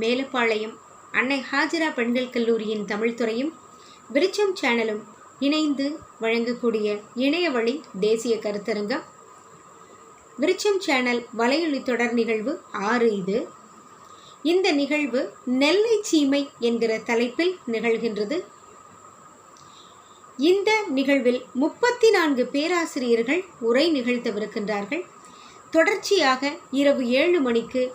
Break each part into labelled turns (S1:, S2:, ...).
S1: மேலப்பாளையம் அன்னை ஹாஜிரா பெண்கள் கல்லூரியின் தமிழ்துறையும் விருச்சம் சேனலும் இணைந்து வழங்கக்கூடிய இணைய வழி தேசிய கருத்தரங்கம். விருச்சம் சேனல் வலையொலி தொடர் நிகழ்வு ஆறு இது. இந்த நிகழ்வு நெல்லை சீமை என்கிற தலைப்பில் நிகழ்கின்றது. இந்த நிகழ்வில் முப்பத்தி நான்கு பேராசிரியர்கள் உரை நிகழ்த்தவிருக்கின்றார்கள். தொடர்ச்சியாக இரவு ஏழு மணிக்கு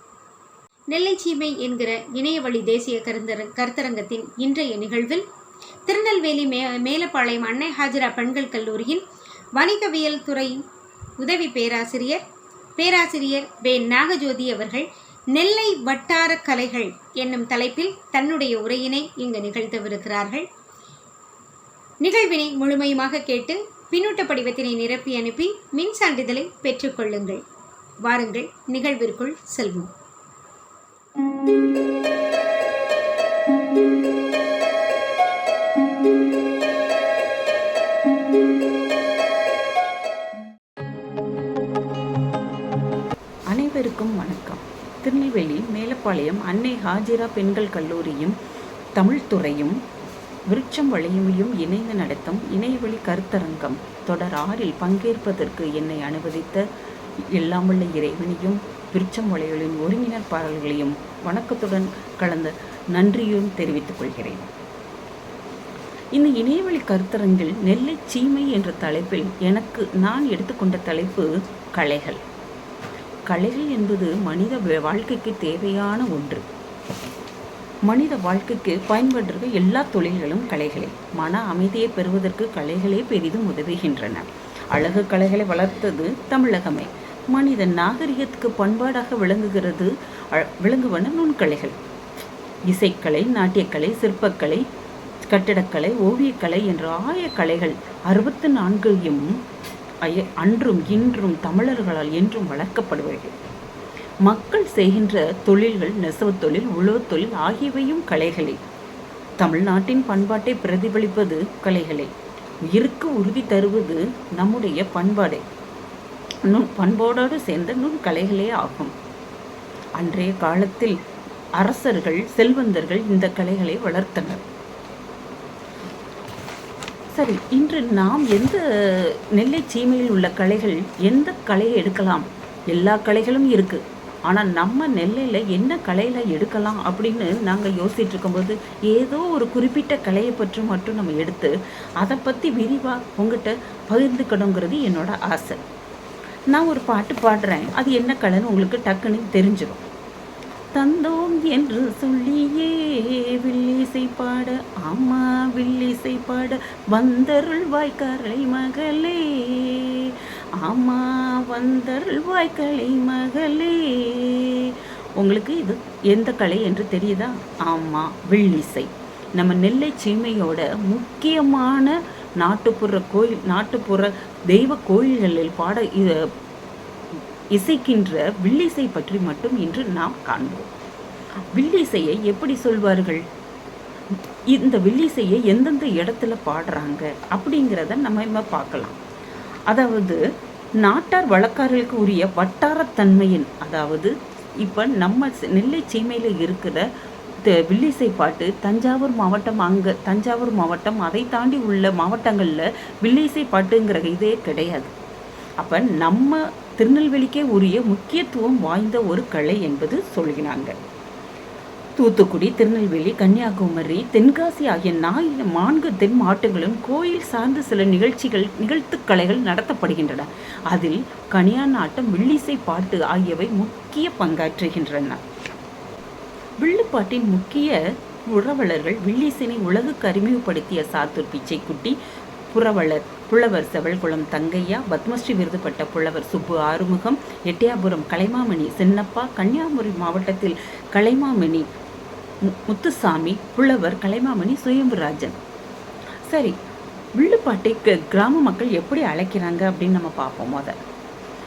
S1: நெல்லைச்சீமை என்கிற இணையவழி தேசிய கருந்தர கருத்தரங்கத்தின் இன்றைய நிகழ்வில் திருநெல்வேலி மே மேலப்பாளையம் அன்னை ஹாஜரா பெண்கள் கல்லூரியின் வணிகவியல் துறை உதவி பேராசிரியர் பேராசிரியர் வே. நாகஜோதி அவர்கள் நெல்லை வட்டார கலைகள் என்னும் தலைப்பில் தன்னுடைய உரையினை இங்கு நிகழ்த்தவிருக்கிறார்கள். நிகழ்வினை முழுமையுமாக கேட்டு பின்னூட்ட படிவத்தினை நிரப்பி அனுப்பி மின் சான்றிதழை பெற்றுக்கொள்ளுங்கள் வாருங்கள் நிகழ்விற்குள் செல்வோம்.
S2: அனைவருக்கும் வணக்கம். திருநெல்வேலி மேலப்பாளையம் அன்னை ஹாஜிரா பெண்கள் கல்லூரியும் தமிழ்துறையும் விருட்சம் வளையமையும் இணைந்து நடத்தும் இணையவழி கருத்தரங்கம் தொடர் ஆறில் பங்கேற்பதற்கு என்னை அனுமதித்த எல்லாமுள்ள இறைவனையும் விருச்சம் ஒருங்கிணர் பாடல்களையும் வணக்கத்துடன் கலந்த நன்றியும் தெரிவித்துக் கொள்கிறேன். இந்த இணையவழி கருத்தரங்கில் நெல்லை சீமை என்ற தலைப்பில் எனக்கு நான் எடுத்துக்கொண்ட தலைப்பு கலைகள். கலைகள் என்பது மனித வாழ்க்கைக்கு தேவையான ஒன்று. மனித வாழ்க்கைக்கு பயன்படுற எல்லா தொழில்களும் கலைகளே. மன அமைதியை பெறுவதற்கு கலைகளே பெரிதும் உதவுகின்றன. அழகு கலைகளை வளர்த்தது தமிழகமே. மனித நாகரிகத்துக்கு பண்பாடாக விளங்குகிறது விளங்குவன நுண்கலைகள். இசைக்கலை நாட்டியக்கலை சிற்பக்கலை கட்டிடக்கலை ஓவியக்கலை என்ற ஆய கலைகள் அறுபத்து நான்கையும் அன்றும் இன்றும் தமிழர்களால் என்றும் வளர்க்கப்படுவார்கள் மக்கள் செய்கின்ற தொழில்கள் நெசவு தொழில் உழவு தொழில் ஆகியவையும் கலைகளே. தமிழ்நாட்டின் பண்பாட்டை பிரதிபலிப்பது கலைகளே. உயிருக்கு உறுதி தருவது நம்முடைய பண்பாடே. நுண் பண்போடோடு சேர்ந்த நுண்கலைகளே ஆகும். அன்றைய காலத்தில் அரசர்கள் செல்வந்தர்கள் இந்த கலைகளை வளர்த்தனர். சரி இன்று நாம் எந்த நெல்லை சீமையில் உள்ள கலைகள் எந்த கலையை எடுக்கலாம்? எல்லா கலைகளும் இருக்குது ஆனால் நம்ம நெல்லையில் என்ன கலையில் எடுக்கலாம் அப்படின்னு நாங்கள் யோசிச்சுட்டு இருக்கும்போது ஏதோ ஒரு குறிப்பிட்ட கலையை பற்றி மட்டும் நம்ம எடுத்து அதை பற்றி விரிவாக உங்ககிட்ட பகிர்ந்துக்கணுங்கிறது என்னோட ஆசை. நான் ஒரு பாட்டு பாடுறேன். அது என்ன கலைன்னு உங்களுக்கு டக்குன்னு தெரிஞ்சிடும் தந்தோம் என்று சொல்லியே வில்லிசை பாட ஆமா வில்லிசை பாட வந்தருள் வாய்க்கரை மகளே. ஆமா வந்தருள் வாய்க்கலை மகளே. உங்களுக்கு இது எந்த கலை என்று தெரியுதா? ஆமா வில்லிசை. நம்ம நெல்லை சீமையோட முக்கியமான நாட்டுப்புற கோயில் நாட்டுப்புற தெய்வ கோயில்களில் பாட இசைக்கின்ற வில்லிசை பற்றி மட்டும் இன்று நாம் காண்போம். வில்லிசையை எப்படி சொல்வார்கள்? இந்த வில்லிசையை எந்தெந்த இடத்துல பாடுறாங்க? அப்படிங்கிறத நம்ம இப்போ பார்க்கலாம். அதாவது நாட்டார் வழக்காரர்களுக்கு உரிய வட்டாரத்தன்மையின் அதாவது இப்போ நம்ம நெல்லை சீமையில் இருக்கிற த- வில்லிசை பாட்டு தஞ்சாவூர் மாவட்டம் அங்கே தஞ்சாவூர் மாவட்டம் அதை தாண்டி உள்ள மாவட்டங்களில் வில்லிசை பாட்டுங்கிற இதே கிடையாது. அப்போ நம்ம திருநெல்வேலிக்கே உரிய முக்கியத்துவம் வாய்ந்த ஒரு கலை என்பது சொல்கிறாங்க. தூத்துக்குடி திருநெல்வேலி கன்னியாகுமரி தென்காசி ஆகிய நான்கு நான்கு தென் மாவட்டங்களிலும் கோயில் சார்ந்த சில நிகழ்ச்சிகள் நிகழ்த்து கலைகள் நடத்தப்படுகின்றன. அதில் கனியாநாட்டம் வில்லிசை பாட்டு ஆகியவை முக்கிய பங்காற்றுகின்றன. வில்லுப்பாட்டின் முக்கிய உறவலர்கள் வில்லிசனை உலகுக்கு அறிமுகப்படுத்திய சாத்தூர் பிச்சைக்குட்டி புரவலர் புலவர் செவல்குளம் தங்கையா பத்மஸ்ரீ விருது பட்ட புலவர் சுப்பு ஆறுமுகம் எட்டயாபுரம் கலைமாமணி சின்னப்பா கன்னியாகுமரி மாவட்டத்தில் கலைமாமணி மு- முத்துசாமி புலவர் கலைமாமணி சுயம்புராஜன். சரி வில்லுப்பாட்டை க- கிராம மக்கள் எப்படி அழைக்கிறாங்க அப்படின்னு நம்ம பார்ப்போம் அதை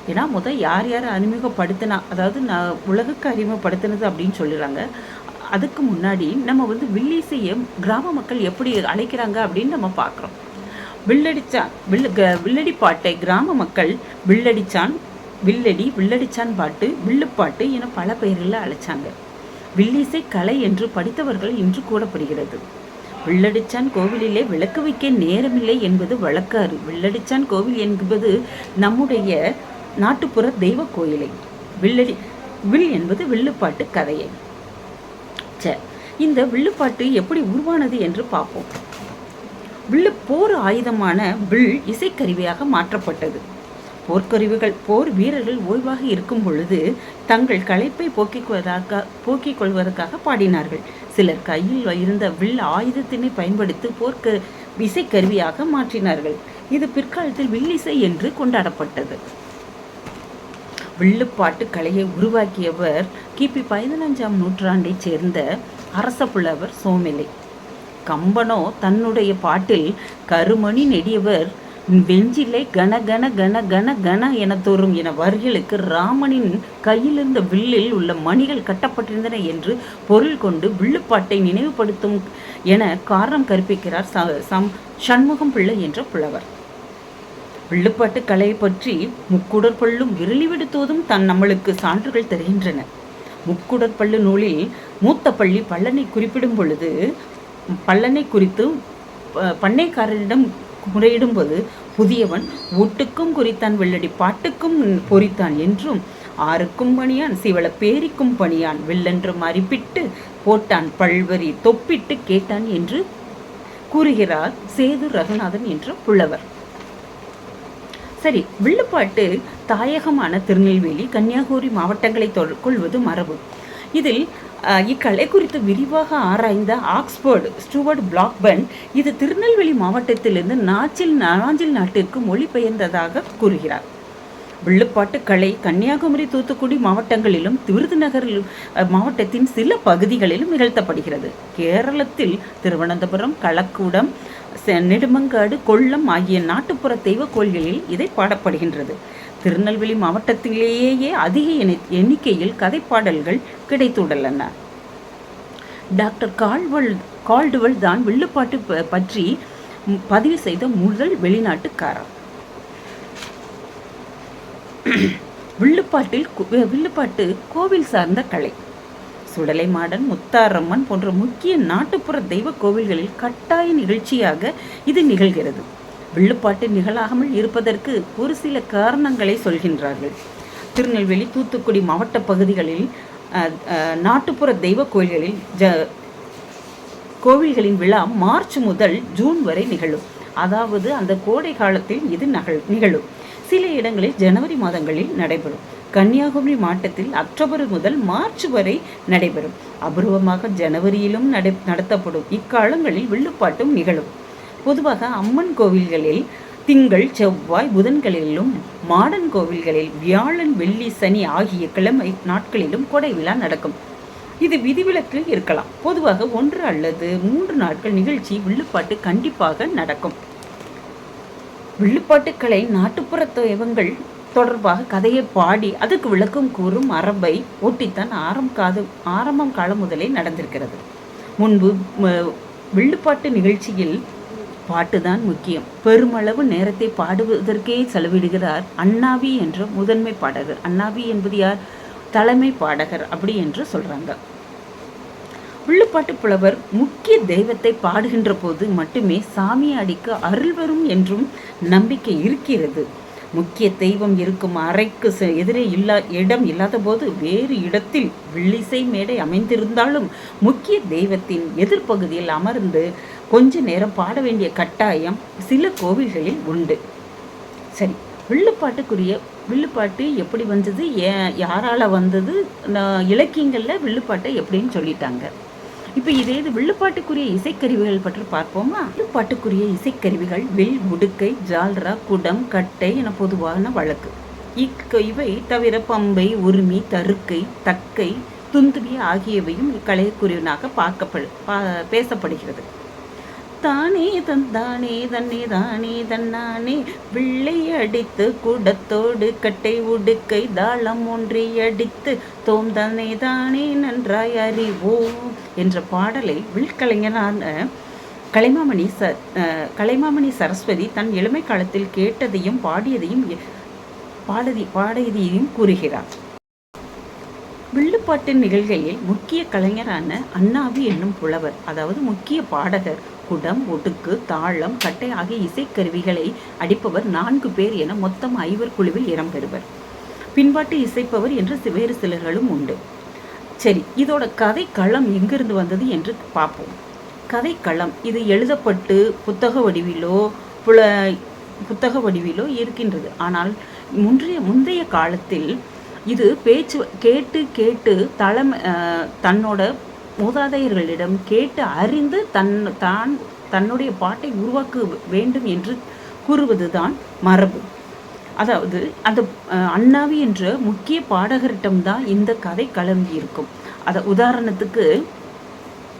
S2: ஏன்னா முத யார் யார் அறிமுகப்படுத்தினா அதாவது நான் உலகுக்கு அறிமுகப்படுத்தினது அப்படின்னு சொல்லிடுறாங்க. அதுக்கு முன்னாடி நம்ம வந்து வில்லிசையை கிராம மக்கள் எப்படி அழைக்கிறாங்க அப்படின்னு நம்ம பார்க்குறோம். வில்லடிச்சான் வில்லு க- வில்லடி பாட்டை கிராம மக்கள் வில்லடிச்சான் வில்லடி வில்லடிச்சான் பாட்டு வில்லுப்பாட்டு என பல பெயர்களில் அழைச்சாங்க. வில்லிசை கலை என்று படித்தவர்கள் இன்று கூறப்படுகிறது. வில்லடிச்சான் கோவிலிலே விளக்கு வைக்க நேரமில்லை என்பது வழக்காறு வில்லடிச்சான் கோவில் என்பது நம்முடைய நாட்டுப்புற தெய்வ கோயிலை. வில்லடி வில் என்பது வில்லுப்பாட்டு கதையை. சரி இந்த வில்லுப்பாட்டு எப்படி உருவானது என்று பார்ப்போம். வில்லு போர் ஆயுதமான வில் இசைக்கருவியாக மாற்றப்பட்டது. போர்க்கருவிகள் போர் வீரர்கள் ஓய்வாக இருக்கும் பொழுது தங்கள் களைப்பை போக்கிக்குவதற்காக போக்கிக் கொள்வதற்காக பாடினார்கள். சிலர் கையில் இருந்த வில் ஆயுதத்தினை பயன்படுத்தி போர்க்க இசைக்கருவியாக மாற்றினார்கள். இது பிற்காலத்தில் வில்லிசை என்று கொண்டாடப்பட்டது. வில்லுப்பாட்டு கலையை உருவாக்கியவர் கிபி பதினஞ்சாம் நூற்றாண்டைச் சேர்ந்த அரச புலவர் சோமிலை. கம்பனோ தன்னுடைய பாட்டில் கருமணி நெடியவர் வெஞ்சிலை கன கன கன கன கன என தோறும் என வரிகளுக்கு ராமனின் கையிலிருந்த வில்லில் உள்ள மணிகள் கட்டப்பட்டிருந்தன என்று பொருள் கொண்டு வில்லுப்பாட்டை நினைவுபடுத்தும் என காரணம் கற்பிக்கிறார் ச- சம் சண்முகம் பிள்ளை என்ற புலவர். வில்லுப்பாட்டு கலையை பற்றி முக்குடற்பள்ளும் விரலி விடுத்ததும் தன் நம்மளுக்கு சான்றுகள் தருகின்றன. முக்குடற்பள்ளு நூலில் மூத்த பள்ளி பல்லனை குறிப்பிடும் பொழுது பல்லனை குறித்து பண்ணைக்காரரிடம் முறையிடும்போது புதியவன் ஒட்டுக்கும் குறித்தான் வெள்ளடி பாட்டுக்கும் பொறித்தான் என்றும் ஆருக்கும் பணியான் சிவள பேரிக்கும் பணியான் வில்லென்று மறிப்பிட்டு போட்டான் பல்வரி தொப்பிட்டு கேட்டான் என்று கூறுகிறார் சேது ரகுநாதன் என்ற புலவர். சரி வில்லுப்பாட்டு தாயகமான திருநெல்வேலி கன்னியாகுமரி மாவட்டங்களை கொள்வது மரபு. இதில் இக்கலை குறித்து விரிவாக ஆராய்ந்த ஆக்ஸ்போர்டு ஸ்டூவர்ட் பிளாக்பன் இது திருநெல்வேலி மாவட்டத்திலிருந்து நாச்சில் நாஞ்சில் நாட்டிற்கு மொழிபெயர்ந்ததாக கூறுகிறார். வில்லுப்பாட்டு கலை கன்னியாகுமரி தூத்துக்குடி மாவட்டங்களிலும் விருதுநகர் மாவட்டத்தின் சில பகுதிகளிலும் நிகழ்த்தப்படுகிறது. கேரளத்தில் திருவனந்தபுரம் களக்கூடம் நெடுமங்காடு கொல்லம் ஆகிய நாட்டுப்புற தெய்வ கோயில்களில் இதை பாடப்படுகின்றது. திருநெல்வேலி மாவட்டத்திலேயே அதிக எண்ணி- எண்ணிக்கையில் கதைப்பாடல்கள் கிடைத்துள்ளன. டாக்டர் கால்வல் கால்டுவல் தான் வில்லுப்பாட்டு ப- பற்றி பதிவு செய்த முதல் வெளிநாட்டுக்காரர். வில்லுப்பாட்டில் வில்லுப்பாட்டு கோவில் சார்ந்த கலை. சுடலை மாடன் முத்தாரம்மன் போன்ற முக்கிய நாட்டுப்புற தெய்வ கோவில்களில் கட்டாய நிகழ்ச்சியாக இது நிகழ்கிறது. வில்லுப்பாட்டு நிகழாமல் இருப்பதற்கு ஒரு சில காரணங்களை சொல்கின்றார்கள். திருநெல்வேலி தூத்துக்குடி மாவட்ட பகுதிகளில் நாட்டுப்புற தெய்வ கோயில்களில் ஜ கோவில்களின் விழா மார்ச் முதல் ஜூன் வரை நிகழும். அதாவது அந்த கோடை காலத்தில் இது நகழ் நிகழும். சில இடங்களில் ஜனவரி மாதங்களில் நடைபெறும். கன்னியாகுமரி மாவட்டத்தில் அக்டோபர் முதல் மார்ச் வரை நடைபெறும். அபூர்வமாக ஜனவரியிலும் நடை நடத்தப்படும் இக்காலங்களில் வில்லுப்பாட்டும் நிகழும். பொதுவாக அம்மன் கோவில்களில் திங்கள் செவ்வாய் புதன்களிலும் மாடன் கோவில்களில் வியாழன் வெள்ளி சனி ஆகிய கிழமை நாட்களிலும் கொடை விழா நடக்கும். இது விதிவிலக்கு இருக்கலாம். பொதுவாக ஒன்று அல்லது மூன்று நாட்கள் நிகழ்ச்சி வில்லுப்பாட்டு கண்டிப்பாக நடக்கும். வில்லுப்பாட்டுக்கலை நாட்டுப்புற தெய்வங்கள் தொடர்பாக கதையை பாடி அதுக்கு விளக்கம் கூறும் மரபை ஒட்டித்தான் ஆரம் காது ஆரம்பம் காலம் முதலே நடந்திருக்கிறது. முன்பு வில்லுப்பாட்டு நிகழ்ச்சியில் பாட்டுதான் முக்கியம். பெருமளவு நேரத்தை பாடுவதற்கே செலவிடுகிறார் அண்ணாவி என்ற முதன்மை பாடகர். அண்ணாவி என்பது யார்? தலைமை பாடகர் அப்படி என்று சொல்றாங்க. உள்ளுப்பாட்டு புலவர் முக்கிய தெய்வத்தை பாடுகின்ற போது மட்டுமே சாமியாடிக்கு அருள் வரும் என்றும் நம்பிக்கை இருக்கிறது. முக்கிய தெய்வம் இருக்கும் அறைக்கு எதிரே இல்லா இடம் இல்லாத போது வேறு இடத்தில் வில்லிசை மேடை அமைந்திருந்தாலும் முக்கிய தெய்வத்தின் எதிர்ப்பகுதியில் அமர்ந்து கொஞ்ச நேரம் பாட வேண்டிய கட்டாயம் சில கோவில்களில் உண்டு. சரி வில்லுப்பாட்டுக்குரிய வில்லுப்பாட்டு எப்படி வந்தது? ஏன் யாரால் வந்தது? நான் இலக்கியங்களில் வில்லுப்பாட்டை எப்படின்னு சொல்லிட்டாங்க. இப்போ இதே இது வில்லுப்பாட்டுக்குரிய இசைக்கருவிகள் பற்றி பார்ப்போமா? வில்லுப்பாட்டுக்குரிய இசைக்கருவிகள் வில் முடுக்கை ஜால்ரா குடம் கட்டை என பொதுவான வழக்கு. இக்க இவை தவிர பம்பை உருமி தருக்கை தக்கை துந்துவி ஆகியவையும் இக்கலைக்குரியவனாக பார்க்கப்படு பா பேசப்படுகிறது. தானே தந்தானே தன்னே தானே தன்னானே பிள்ளை அடித்து குடத்தோடு கட்டை உடுக்கை தாளம் ஒன்றை அடித்து தோம் தானே தானே நன்றாய் அறிவோம். என்ற பாடலை வில்கலைஞரான கலைமாமணி ச கலைமாமணி சரஸ்வதி தன் இளமை காலத்தில் கேட்டதையும் பாடியதையும் பாடதி பாடியதையும் கூறுகிறார். வில்லுப்பாட்டு நிகழ்கையில் முக்கிய கலைஞரான அண்ணாவி என்னும் புலவர் அதாவது முக்கிய பாடகர் குடம் ஒடுக்கு தாளம் கட்டை ஆகிய இசைக்கருவிகளை அடிப்பவர் நான்கு பேர் என மொத்தம் ஐவர் குழுவில் இடம்பெறுவர் பின்பாட்டு இசைப்பவர் என்று வேறு சிலர்களும் உண்டு. சரி இதோட கதை களம் எங்கிருந்து வந்தது என்று பார்ப்போம். கதை களம் இது எழுதப்பட்டு புத்தக வடிவிலோ புல புத்தக வடிவிலோ இருக்கின்றது. ஆனால் முன்றைய முந்தைய காலத்தில் இது பேச்சு கேட்டு கேட்டு தலைமை தன்னோட மூதாதையர்களிடம் கேட்டு அறிந்து தன் தான் தன்னுடைய பாட்டை உருவாக்க வேண்டும் என்று கூறுவதுதான் மரபு. அதாவது அந்த அண்ணாவி என்ற முக்கிய பாடகரிடம்தான் இந்த கதை கலங்கி இருக்கும் அதை உதாரணத்துக்கு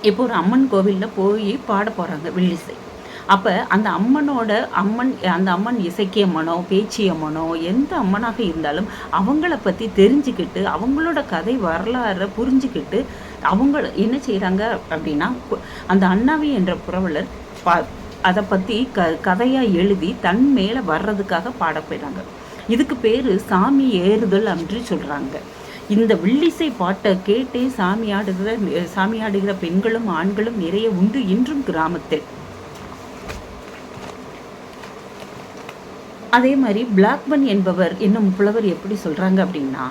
S2: இப்போ ஒரு அம்மன் கோவிலில் போய் பாட போகிறாங்க வில்லிசை. அப்போ அந்த அம்மனோட அம்மன் அந்த அம்மன் இசைக்கியம்மனோ பேச்சியம்மனோ எந்த அம்மனாக இருந்தாலும் அவங்கள பற்றி தெரிஞ்சுக்கிட்டு அவங்களோட கதை வரலாறை புரிஞ்சுக்கிட்டு அவங்க என்ன செய்கிறாங்க அப்படின்னா அந்த அண்ணாவி என்ற புரவலர் பா அதை பற்றி க கதையாக எழுதி தன் மேலே வர்றதுக்காக பாட போயிறாங்க. இதுக்கு பேர் சாமி ஏறுதல் என்று சொல்கிறாங்க இந்த வில்லிசை பாட்டை கேட்டே சாமி ஆடுகிற சாமி ஆடுகிற பெண்களும் ஆண்களும் நிறைய உண்டு இன்றும் கிராமத்தில். அதே மாதிரி பிளாக்மன் என்பவர் என்னும் புலவர் எப்படி சொல்கிறாங்க அப்படின்னா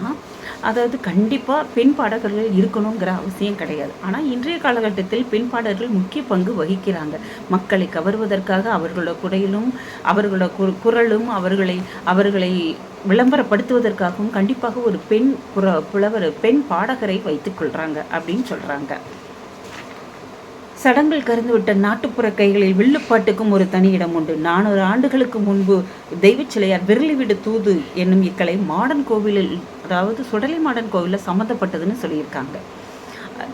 S2: அதாவது கண்டிப்பாக பெண் பாடகர்கள் இருக்கணுங்கிற அவசியம் கிடையாது. ஆனால் இன்றைய காலகட்டத்தில் பெண் பாடகர்கள் முக்கிய பங்கு வகிக்கிறாங்க. மக்களை கவர்வதற்காக அவர்களோட குடையிலும் அவர்களோட கு- குரலும் அவர்களை அவர்களை விளம்பரப்படுத்துவதற்காகவும் கண்டிப்பாக ஒரு பெண் புற புலவர் பெண் பாடகரை வைத்துக்கொள்கிறாங்க அப்படின்னு சொல்கிறாங்க சடங்கள் கறந்துவிட்ட நாட்டுப்புற கைகளில் வில்லுப்பாட்டுக்கும் ஒரு தனி இடம் உண்டு. நானூறு ஆண்டுகளுக்கு முன்பு தெய்வச்சிலையார் விரலிவிடு தூது என்னும் இக்கலை மாடன் கோவிலில் அதாவது சுடலை மாடன் கோவிலில் சம்மந்தப்பட்டதுன்னு சொல்லியிருக்காங்க.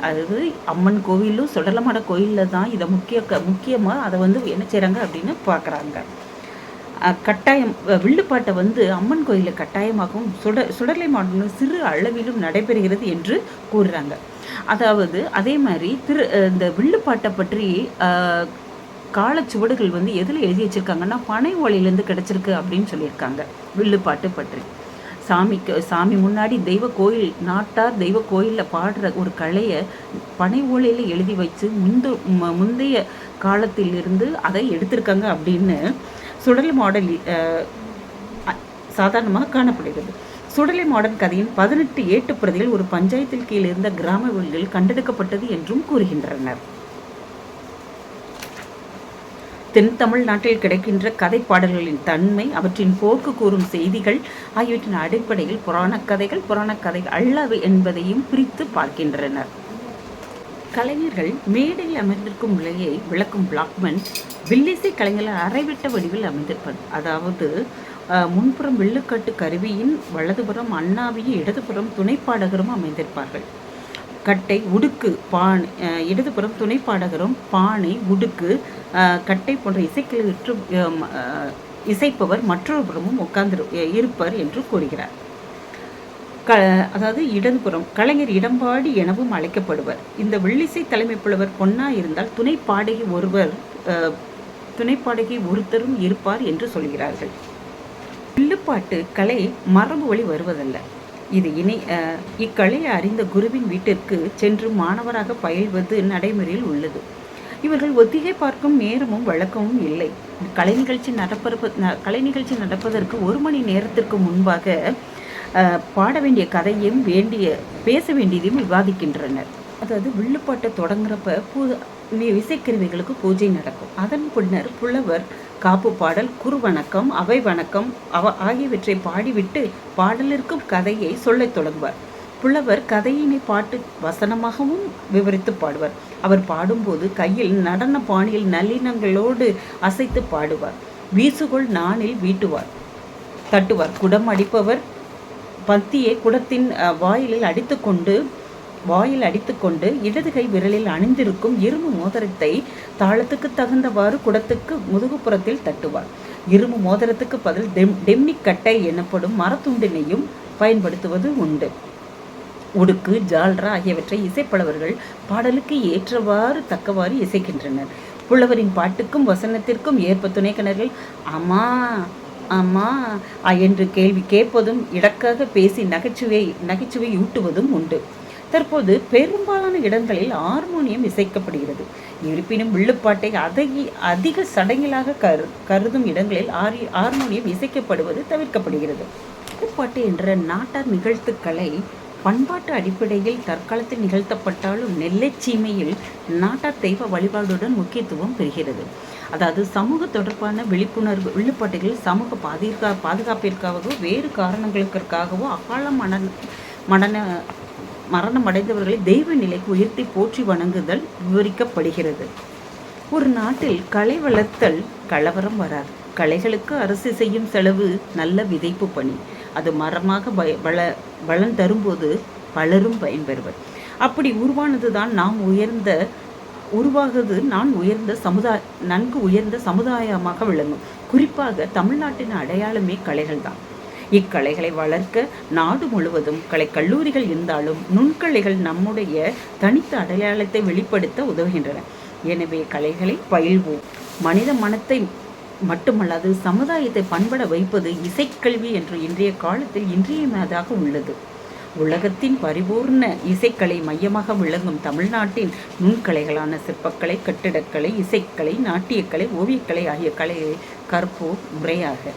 S2: அதாவது அம்மன் கோவிலும் சுடலமாட கோயிலில் தான் இதை முக்கிய க முக்கியமாக அதை வந்து என்ன செய்கிறாங்க அப்படின்னு பார்க்குறாங்க. கட்டாயம் வில்லுப்பாட்டை வந்து அம்மன் கோயிலில் கட்டாயமாகவும் சுட சுடலை மாடலும் சிறு அளவிலும் நடைபெறுகிறது என்று கூறுறாங்க. அதாவது அதே மாதிரி திரு இந்த வில்லுப்பாட்டை பற்றி காலச்சுவடுகள் வந்து எதில் எழுதி வச்சிருக்காங்கன்னா பனை ஓலையிலேருந்து கிடைச்சிருக்கு அப்படின்னு சொல்லியிருக்காங்க வில்லுப்பாட்டு பற்றி. சாமிக்கு சாமி முன்னாடி தெய்வ கோயில் நாட்டார் தெய்வ கோயிலில் பாடுற ஒரு கலையை பனை ஓலையில் எழுதி வச்சு முந்து முந்தைய காலத்திலிருந்து அதை எடுத்திருக்காங்க அப்படின்னு சுடல் மாடல் சாதாரணமாக காணப்படுகிறது. சுடலை மாடர்ன் கதையின் பதினெட்டு ஏட்டு பிரதிகள் ஒரு பஞ்சாயத்தில் கீழ் இருந்த கிராம வீடுகள் கண்டெடுக்கப்பட்டது என்றும் கூறுகின்றனர். தென் தமிழ்நாட்டில் கிடைக்கின்ற கதை பாடல்களின் தன்மை அவற்றின் போக்கு கூறும் செய்திகள் ஆகியவற்றின் அடிப்படையில் புராணக் கதைகள் புராணக் கதைகள் அல்லவை என்பதையும் பிரித்து பார்க்கின்றனர். கலைஞர்கள் மேடையில் அமைந்திருக்கும் நிலையை விளக்கும் பிளாக்மன் வில்லிசை கலைஞர்கள் அரைவிட்ட வடிவில் அமைந்திருப்பது. அதாவது முன்புறம் வில்லுக்கட்டு கருவியின் வலதுபுறம் அண்ணாவியும் இடதுபுறம் துணைப்பாடகரும் அமைந்திருப்பார்கள். கட்டை உடுக்கு பானை இடதுபுறம் துணைப்பாடகரும் பானை உடுக்கு கட்டை போன்ற இசைக்கிழற்று இசைப்பவர் மற்றொரு புறமும் உட்கார்ந்து இருப்பர் என்று கூறுகிறார். க அதாவது இடதுபுறம் கலைஞர் இடம்பாடி எனவும் அழைக்கப்படுவர். இந்த வெள்ளிசை தலைமை புலவர் பொன்னா இருந்தால் துணை பாடகி ஒருவர் துணை பாடகி ஒருத்தரும் இருப்பார் என்று சொல்கிறார்கள். வில்லுப்பாட்டு கலை மரபு வழி வருவதல்ல. இது இணை இக்கலையை அறிந்த குருவின் வீட்டிற்கு சென்று மாணவராக பயில்வது நடைமுறையில் உள்ளது. இவர்கள் ஒத்திகை பார்க்கும் நேரமும் வழக்கமும் இல்லை. கலை நிகழ்ச்சி நடப்ப ந- கலை நிகழ்ச்சி நடப்பதற்கு ஒரு மணி நேரத்திற்கு முன்பாக பாட வேண்டிய கதையும் வேண்டிய பேச வேண்டியதையும் விவாதிக்கின்றனர். அதாவது வில்லுப்பாட்டை தொடங்குறப்ப பூ இசைக்கருவிகளுக்கு பூஜை நடக்கும். அதன் பின்னர் புலவர் காப்பு பாடல் குரு வணக்கம் அவை வணக்கம் அவ ஆகியவற்றை பாடிவிட்டு பாடலிற்கும் கதையை சொல்லத் தொடங்குவார். புலவர் கதையினை பாட்டு வசனமாகவும் விவரித்து பாடுவார். அவர் பாடும்போது கையில் நடன பாணியில் நல்லினங்களோடு அசைத்து பாடுவார். வீசுகோள் நானில் வீட்டுவார். தட்டுவார். குடம் அடிப்பவர் பத்தியை குடத்தின் வாயிலில் அடித்துக்கொண்டு வாயில் அடித்துக்கொண்டு இடது கை விரலில் அணிந்திருக்கும் இரும்பு மோதிரத்தை தாளத்துக்கு தகுந்தவாறு குடத்துக்கு முதுகுப்புறத்தில் தட்டுவார். இரும்பு மோதிரத்துக்கு பதில் டெம் டெம்னிக் கட்டை எனப்படும் மரத்துண்டினையும் பயன்படுத்துவது உண்டு. உடுக்கு ஜால்ரா ஆகியவற்றை இசைப்படவர்கள் பாடலுக்கு ஏற்றவாறு தக்கவாறு இசைக்கின்றனர். புலவரின் பாட்டுக்கும் வசனத்திற்கும் ஏற்ப துணை கிணறுகள் அம்மா அம்மா என்று கேள்வி கேட்பதும் இடக்காக பேசி நகைச்சுவை நகைச்சுவை ஊட்டுவதும் உண்டு. தற்போது பெரும்பாலான இடங்களில் ஹார்மோனியம் இசைக்கப்படுகிறது. இருப்பினும் வில்லுப்பாட்டை அதிக அதிக சடங்கிலாக கரு கருதும் இடங்களில் ஆரி ஹார்மோனியம் இசைக்கப்படுவது தவிர்க்கப்படுகிறது. வில்லுப்பாட்டு என்ற நாட்டார் நிகழ்த்துக்களை பண்பாட்டு அடிப்படையில் தற்காலத்தில் நிகழ்த்தப்பட்டாலும் நெல்லைச்சீமையில் நாட்டார் தெய்வ வழிபாடுடன் முக்கியத்துவம் பெறுகிறது. அதாவது சமூக தொடர்பான விழிப்புணர்வு வில்லுப்பாட்டுகள் சமூக பாதிக்கா பாதுகாப்பிற்காகவோ வேறு காரணங்களுக்காகவோ அகால மன மடன மரணம் அடைந்தவர்களை தெய்வ நிலைக்கு உயர்த்தி போற்றி வணங்குதல் விவரிக்கப்படுகிறது. ஒரு நாட்டில் களை வளர்த்தல் கலவரம் வராது. களைகளுக்கு அரசு செய்யும் செலவு நல்ல விதைப்பு பணி. அது மரமாக பய வள பலன் தரும்போது பலரும் பயன்பெறுவர். அப்படி உருவானதுதான் நாம் உயர்ந்த உருவாகுது. நான் உயர்ந்த சமுதாய நன்கு உயர்ந்த சமுதாயமாக விளங்கும். குறிப்பாக தமிழ்நாட்டின் அடையாளமே கலைகள் தான் இக்கலைகளை வளர்க்க நாடு முழுவதும் கலை கல்லூரிகள் இருந்தாலும் நுண்கலைகள் நம்முடைய தனித்த அடையாளத்தை வெளிப்படுத்த உதவுகின்றன. எனவே கலைகளை பயில்வோம். மனித மனத்தை மட்டுமல்லாது சமுதாயத்தை பண்பட வைப்பது இசைக்கல்வி என்று இன்றைய காலத்தில் இன்றியமையாதாக உள்ளது. உலகத்தின் பரிபூர்ண இசைக்கலை மையமாக விளங்கும் தமிழ்நாட்டின் நுண்கலைகளான சிற்பக்கலை கட்டிடக்கலை இசைக்கலை நாட்டியக்கலை ஓவியக்கலை ஆகிய கலைகளை கற்போர் முறையாக